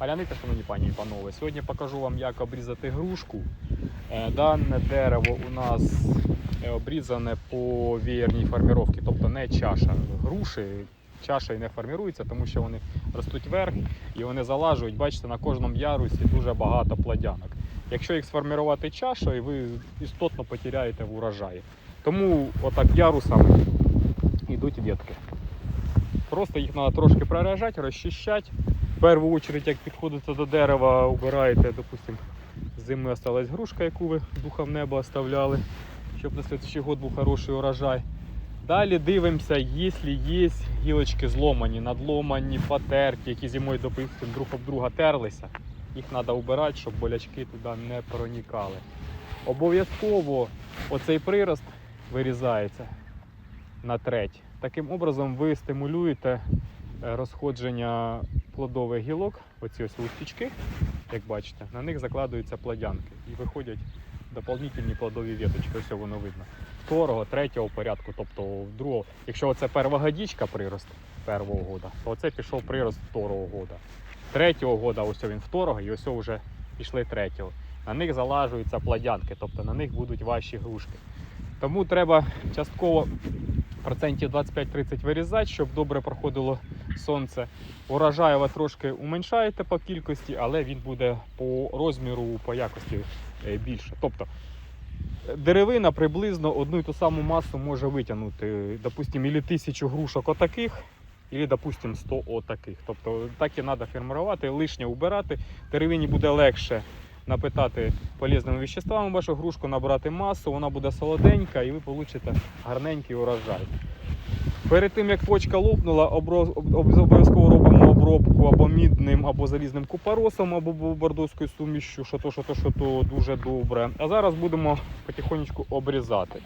Паляниця, шановні пані і панове, сьогодні покажу вам, як обрізати грушку. Е, Дане дерево у нас е, обрізане по веєрній форміровці, тобто не чаша. Груші чаша і не формірується, тому що вони ростуть вверх і вони залажують. Бачите, на кожному ярусі дуже багато плодянок. Якщо їх сформірувати чашою, ви істотно потеряєте в урожаї. Тому отак ярусами йдуть ветки. Просто їх треба трошки прорежати, розчищати. В першу чергу, як підходите до дерева, убираєте, допустим, з зими осталась грушка, яку ви духом неба оставляли, щоб на слідчий год був хороший урожай. Далі дивимося, якщо є гілочки зломані, надломані, потерті, які зимою, допустим, друг об друга терлися. Їх треба убирати, щоб болячки туди не проникали. Обов'язково оцей прирост вирізається на треть. Таким образом ви стимулюєте розходження плодових гілок, оці ось листочки, як бачите, на них закладуються плодянки і виходять доповнительні плодові віточки, ось воно видно. Второго, третього порядку, тобто другого. Якщо це перша годічка прирост першого года, то це пішов прирост второго года. Третього года ось він второго, і ось вже пішли третього. На них залажуються плодянки, тобто на них будуть ваші грушки. Тому треба частково процентів 25-30 вирізати, щоб добре проходило сонце. Урожаю ви трошки уменшаєте по кількості, але він буде по розміру, по якості е, більше. Тобто е, деревина приблизно одну і ту саму масу може витягнути, допустимо, ілі тисячу грушок отаких, і, допустимо, 100 отаких. Тобто так і треба формувати, лишнє убирати. Деревині буде легше напитати полезними веществами вашу грушку, набрати масу, вона буде солоденька і ви получите гарненький урожай. Перед тим як почка лопнула, обов'язково робимо обробку або мідним, або залізним купоросом, або бордоською сумішю, що то, що то, що то дуже добре. А зараз будемо потихонечку обрізати.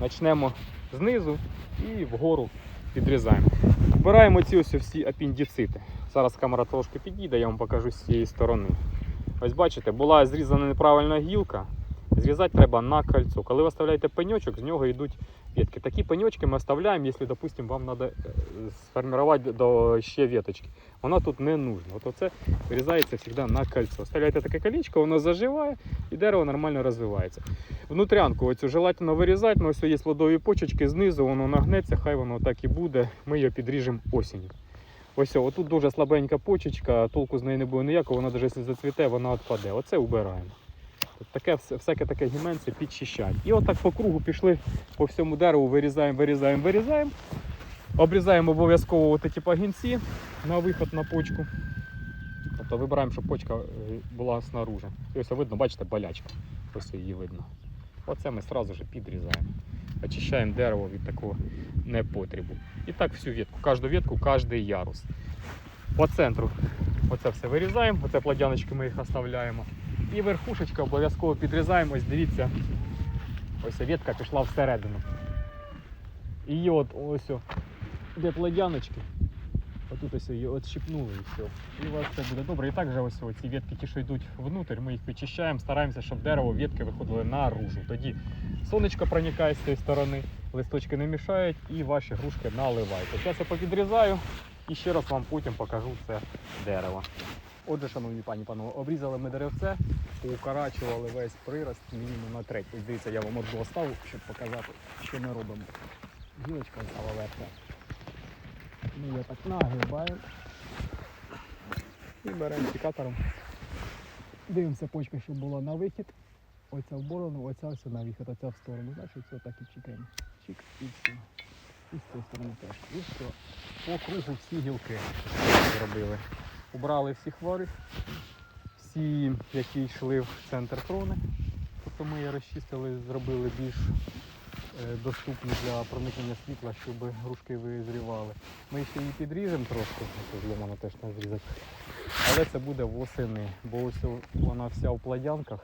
Почнемо знизу і вгору підрізаємо. Вбираємо ці ось всі апендицити. Зараз камера трошки підійде, я вам покажу з цієї сторони. Ось бачите, була зрізана неправильна гілка. Зрізати треба на кольцо. Коли ви оставляєте пеньочок, з нього йдуть ветки. Такі пеньочки ми оставляємо, якщо, допустим, вам треба сформувати до ще веточки. Вона тут не нужна. От оце вирізається завжди на кольцо. Оставляєте таке колечко, воно заживає і дерево нормально розвивається. Внутрянку оцю желательно вирізати, але ось є плодові почечки, знизу воно нагнеться, хай воно так і буде. Ми її підріжемо осінню. Ось о, тут дуже слабенька почечка, толку з неї не буде ніякого, вона навіть якщо зацвіте, вона відпаде. Оце убираємо. Таке, всяке таке гіменце підчищаємо. І отак по кругу пішли по всьому дереву, вирізаємо, вирізаємо, вирізаємо. Обрізаємо обов'язково от ці пагінці на виход на почку. Тобто вибираємо, щоб почка е, була снаружи. І ось видно, бачите, болячка. Ось її видно. Оце ми одразу ж підрізаємо. Очищаємо дерево від такого непотребу. І так всю ветку, кожну ветку, кожний ярус. По центру оце все вирізаємо, оце плодяночки ми їх оставляємо. І верхушечка обов'язково підрізаємо. Ось дивіться, ось ветка пішла всередину. І от ось, де плодяночки. Отут ось її отщипнули і все. І у вас все буде добре. І так же ось ці ветки, ті, що йдуть внутрь, ми їх вичищаємо, стараємося, щоб дерево, ветки виходили наружу. Тоді сонечко проникає з цієї сторони, листочки не мішають і ваші грушки наливають. Зараз я попідрізаю і ще раз вам потім покажу це дерево. Отже, шановні пані панове, обрізали ми деревце, укорачували весь прирост мінімум на треть. Ось дивіться, я вам одну оставив, щоб показати, що ми робимо. Гілочка стала верхня. Ми її так нагибаємо і беремо секатором. Дивимося почка, щоб була на вихід. Оця в борону, оця все на вихід, оця в сторону. Значить, все так і чекаємо. Чик і все. І з цієї сторони теж. І все. По кругу всі гілки зробили. Убрали всі хвори, всі, які йшли в центр крони. Тобто ми її розчистили, зробили більш е, доступні для проникнення світла, щоб грушки визрівали. Ми ще її підріжемо трошки, це зломано теж не зрізати. Але це буде восени, бо ось вона вся в плодянках.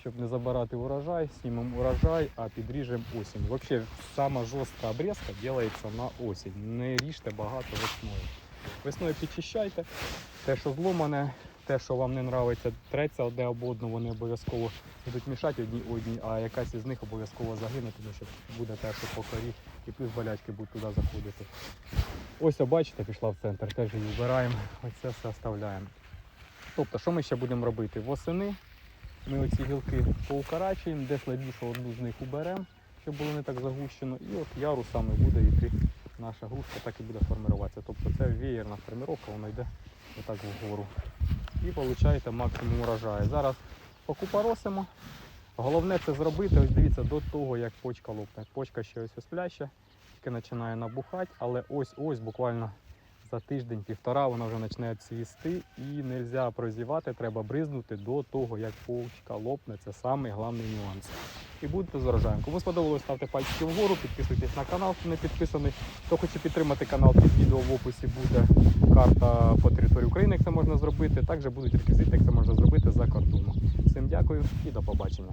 Щоб не забирати урожай, знімемо урожай, а підріжемо осінь. Взагалі, сама жорстка обрізка робиться на осінь. Не ріжте багато весною. Весною підчищайте. Те, що зломане, те, що вам не подобається, треться одне об одну, вони обов'язково будуть мішати одні одні, а якась із них обов'язково загине, тому що буде те, що по корі, і плюс болячки будуть туди заходити. Ось, бачите, пішла в центр, теж її вбираємо, оце все оставляємо. Тобто, що ми ще будемо робити? Восени ми оці гілки поукорачуємо, де слабіше одну з них уберемо, щоб було не так загущено. І от ярусами буде йти наша грушка, так і буде формуватися. Тобто це веєрна формировка, вона йде отак вгору. І получаєте максимум урожаю. Зараз покупоросимо. Головне це зробити, ось дивіться, до того, як почка лопне. Почка ще ось ось пляще, тільки починає набухати, але ось-ось буквально за тиждень-півтора вона вже починає цвісти і не можна прозівати, треба бризнути до того, як почка лопне. Це самий головний нюанс. І будете з урожаєм. Кому сподобалось, ставте пальчики вгору, підписуйтесь на канал, хто не підписаний. Хто хоче підтримати канал, під відео в описі буде карта по території України, як це можна зробити. Також будуть реквізити, як це можна зробити за кордоном. Всім дякую і до побачення.